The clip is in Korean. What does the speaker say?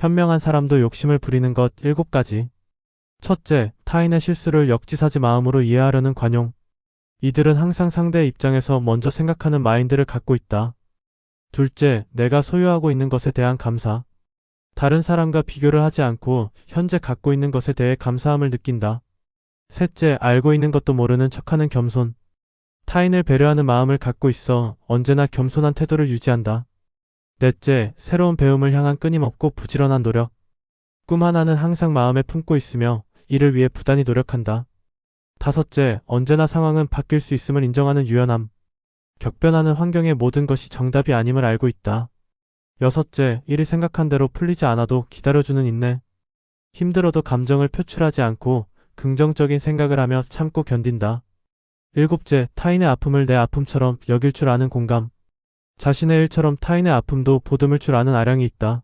현명한 사람도 욕심을 부리는 것 일곱 가지. 첫째, 타인의 실수를 역지사지 마음으로 이해하려는 관용. 이들은 항상 상대의 입장에서 먼저 생각하는 마인드를 갖고 있다. 둘째, 내가 소유하고 있는 것에 대한 감사. 다른 사람과 비교를 하지 않고 현재 갖고 있는 것에 대해 감사함을 느낀다. 셋째, 알고 있는 것도 모르는 척하는 겸손. 타인을 배려하는 마음을 갖고 있어 언제나 겸손한 태도를 유지한다. 넷째, 새로운 배움을 향한 끊임없고 부지런한 노력. 꿈 하나는 항상 마음에 품고 있으며 이를 위해 부단히 노력한다. 다섯째, 언제나 상황은 바뀔 수 있음을 인정하는 유연함. 격변하는 환경의 모든 것이 정답이 아님을 알고 있다. 여섯째, 일이 생각한 대로 풀리지 않아도 기다려주는 인내. 힘들어도 감정을 표출하지 않고 긍정적인 생각을 하며 참고 견딘다. 일곱째, 타인의 아픔을 내 아픔처럼 여길 줄 아는 공감. 자신의 일처럼 타인의 아픔도 보듬을 줄 아는 아량이 있다.